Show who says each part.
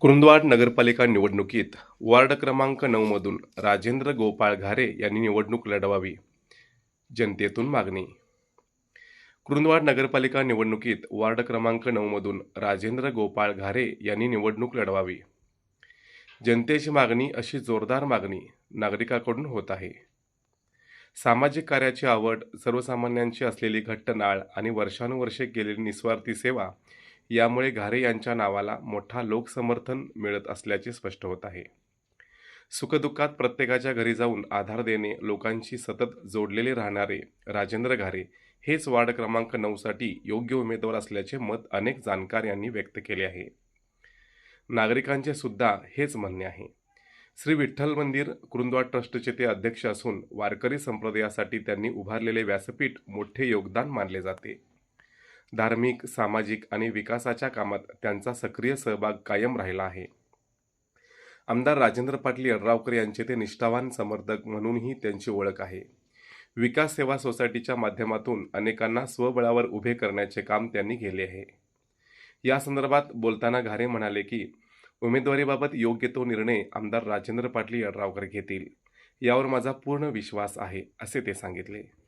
Speaker 1: कुरुंदवाड नगरपालिका निवडणुकीत वार्ड क्रमांक नऊमधून राजेंद्र गोपाळ घारे यांनी निवडणूक लढवावी. जनतेतून मागणी. कुरुंदवाड नगरपालिका निवडणुकीत वार्ड क्रमांक नऊमधून राजेंद्र गोपाळ घारे यांनी निवडणूक लढवावी. जनतेची मागणी अशी जोरदार मागणी नागरिकांकडून होत आहे. सामाजिक कार्याची आवड सर्वसामान्यांची असलेली घट्ट नाळ आणि वर्षानुवर्षे केलेली निस्वार्थी सेवा यामुळे घारे यांच्या नावाला मोठा लोकसमर्थन मिळत असल्याचे स्पष्ट होत आहे. सुखदुःखात प्रत्येकाच्या घरी जाऊन आधार देणे लोकांशी सतत जोडलेले राहणारे राजेंद्र घारे हेच वार्ड क्रमांक नऊसाठी योग्य उमेदवार असल्याचे मत अनेक जाणकार यांनी व्यक्त केले आहे. नागरिकांचे सुद्धा हेच म्हणणे आहे. श्री विठ्ठल मंदिर कुरुंदवाड ट्रस्टचे ते अध्यक्ष असून वारकरी संप्रदायासाठी त्यांनी उभारलेले व्यासपीठ मोठे योगदान मानले जाते. धार्मिक सामाजिक आणि विकासाच्या कामात त्यांचा सक्रिय सहभाग कायम राहिला आहे. आमदार राजेंद्र पाटील यड्रावकर यांचे ते निष्ठावान समर्थक म्हणूनही त्यांची ओळख आहे. विकास सेवा सोसायटीच्या माध्यमातून अनेकांना स्वबळावर उभे करण्याचे काम त्यांनी केले आहे. या संदर्भात बोलताना घारे म्हणाले की उमेदवारीबाबत योग्य तो निर्णय आमदार राजेंद्र पाटील यड्रावकर घेतील. यावर माझा पूर्ण विश्वास आहे असे ते सांगितले.